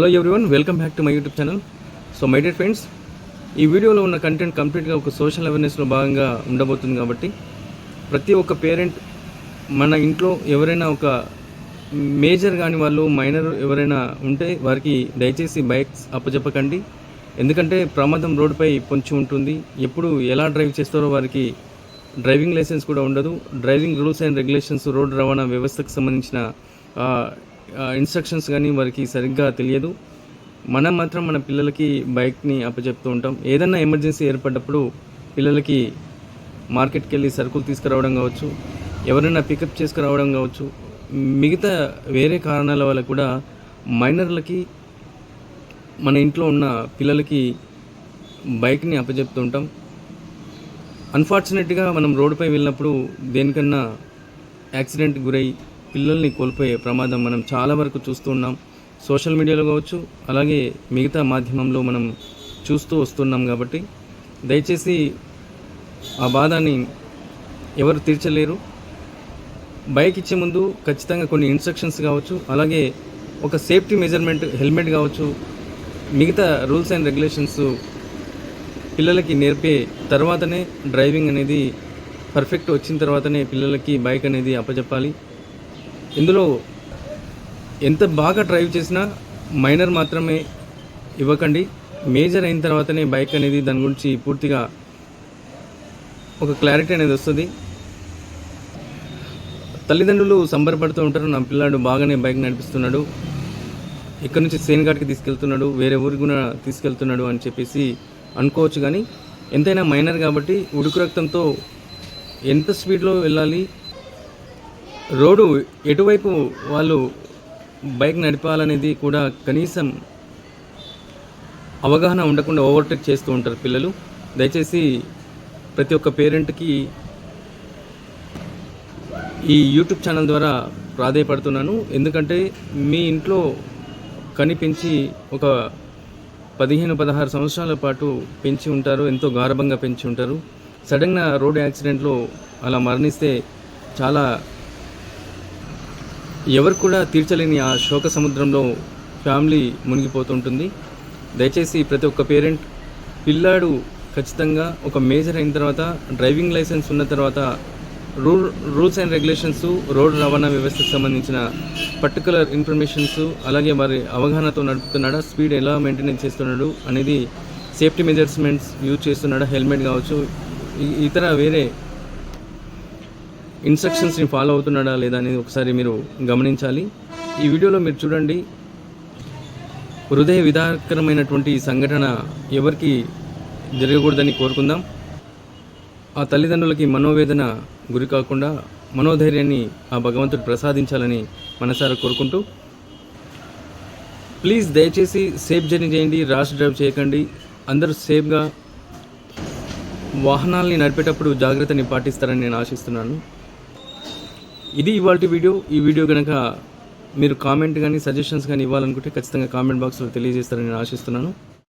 Hello everyone welcome back to my YouTube channel so my dear friends ఈ వీడియోలో ఉన్న content కంప్లీట్గా ఒక సోషల్ అవేర్నెస్లో భాగంగా ఉండబోతుంది కాబట్టి ప్రతి ఒక్క పేరెంట్ మన ఇంట్లో ఎవరైనా ఒక మేజర్ కాని వాళ్ళు మైనర్ ఎవరైనా ఉంటే వారికి దయచేసి బైక్స్ అప్పచెప్పకండి ఎందుకంటే ప్రమాదం రోడ్డుపై పొంచి ఉంటుంది. ఎప్పుడు ఎలా డ్రైవ్ చేస్తారో వారికి డ్రైవింగ్ లైసెన్స్ కూడా ఉండదు. Driving rules and regulations road రవాణా వ్యవస్థకు సంబంధించిన ఇన్స్ట్రక్షన్స్ కానీ వారికి సరిగ్గా తెలియదు. మనం మాత్రం మన పిల్లలకి బైక్ని అప్పచెప్తూ ఉంటాం. ఏదైనా ఎమర్జెన్సీ ఏర్పడ్డప్పుడు పిల్లలకి మార్కెట్కి వెళ్ళి సరుకులు తీసుకురావడం కావచ్చు ఎవరైనా పికప్ చేసుకురావడం కావచ్చు మిగతా వేరే కారణాల వల్ల కూడా మైనర్లకి మన ఇంట్లో ఉన్న పిల్లలకి బైక్ని అప్పచెప్తూ ఉంటాం. అన్ఫార్చునేట్గా మనం రోడ్డుపై వెళ్ళినప్పుడు దేనికన్నా యాక్సిడెంట్ గురై పిల్లల్ని కోల్పోయే ప్రమాదం మనం చాలా వరకు చూస్తూ ఉన్నాం సోషల్ మీడియాలో కావచ్చు అలాగే మిగతా మాధ్యమంలో మనం చూస్తూ వస్తున్నాం కాబట్టి దయచేసి ఆ బాధని ఎవరు తీర్చలేరు. బైక్ ఇచ్చే ముందు ఖచ్చితంగా కొన్ని ఇన్స్ట్రక్షన్స్ కావచ్చు అలాగే ఒక సేఫ్టీ మెజర్మెంట్ హెల్మెట్ కావచ్చు మిగతా రూల్స్ అండ్ రెగ్యులేషన్స్ పిల్లలకి నేర్పే తర్వాతనే డ్రైవింగ్ అనేది పర్ఫెక్ట్ వచ్చిన తర్వాతనే పిల్లలకి బైక్ అనేది అప్పచెప్పాలి ఇందులో ఎంత బాగా డ్రైవ్ చేసినా మైనర్ మాత్రమే ఇవ్వకండి. మేజర్ అయిన తర్వాతనే బైక్ అనేది దాని గురించి పూర్తిగా ఒక క్లారిటీ అనేది వస్తుంది. తల్లిదండ్రులు సంబరపడుతూ ఉంటారు. నా పిల్లాడు బాగానే బైక్ నడిపిస్తున్నాడు. ఇక్కడ నుంచి సేన్ఘాట్కి తీసుకెళ్తున్నాడు. వేరే ఊరికి కూడా తీసుకెళ్తున్నాడు అని చెప్పేసి అనుకోవచ్చు కానీ ఎంతైనా మైనర్ కాబట్టి ఉడుకు రక్తంతో ఎంత స్పీడ్లో వెళ్ళాలి రోడ్డు ఎటువైపు వాళ్ళు బైక్ నడపాలనేది కూడా కనీసం అవగాహన ఉండకుండా ఓవర్టేక్ చేస్తూ ఉంటారు పిల్లలు. దయచేసి ప్రతి ఒక్క పేరెంట్కి ఈ యూట్యూబ్ ఛానల్ ద్వారా ప్రాధాయపడుతున్నాను. ఎందుకంటే మీ ఇంట్లో కనిపించి ఒక పదిహేను పదహారు సంవత్సరాల పాటు పెంచి ఉంటారు ఎంతో గారభంగా పెంచి ఉంటారు. సడన్గా రోడ్ యాక్సిడెంట్లో అలా మరణిస్తే చాలా ఎవరు కూడా తీర్చలేని ఆ శోక సముద్రంలో ఫ్యామిలీ మునిగిపోతుంటుంది. దయచేసి ప్రతి ఒక్క పేరెంట్ పిల్లాడు ఖచ్చితంగా ఒక మేజర్ అయిన తర్వాత డ్రైవింగ్ లైసెన్స్ ఉన్న తర్వాత rule rules and regulations road రవాణా వ్యవస్థకు సంబంధించిన పర్టికులర్ ఇన్ఫర్మేషన్స్ అలాగే వారి అవగాహనతో నడుపుతున్నాడా స్పీడ్ ఎలా మెయింటైన్ చేస్తున్నాడు అనేది సేఫ్టీ మెజర్స్మెంట్స్ యూజ్ చేస్తున్నాడా హెల్మెట్ కావచ్చు ఇతర వేరే ఇన్స్ట్రక్షన్స్ని ఫాలో అవుతున్నాడా లేదా అనేది ఒకసారి మీరు గమనించాలి. ఈ వీడియోలో మీరు చూడండి. హృదయ విధాకరమైనటువంటి సంఘటన ఎవరికి జరగకూడదని కోరుకుందాం. ఆ తల్లిదండ్రులకి మనోవేదన గురి కాకుండా మనోధైర్యాన్ని ఆ భగవంతుడు ప్రసాదించాలని మనసారా కోరుకుంటూ ప్లీజ్ దయచేసి సేఫ్ జర్నీ చేయండి ర్యాష్ డ్రైవ్ చేయకండి. అందరూ సేఫ్గా వాహనాల్ని నడిపేటప్పుడు జాగ్రత్తని పాటిస్తారని నేను ఆశిస్తున్నాను. ఇది ఇవాళ వీడియో. ఈ వీడియో కనుక మీరు కామెంట్ కానీ సజెషన్స్ కానీ ఇవ్వాలనుకుంటే ఖచ్చితంగా కామెంట్ బాక్స్లో తెలియజేస్తారని నేను ఆశిస్తున్నాను.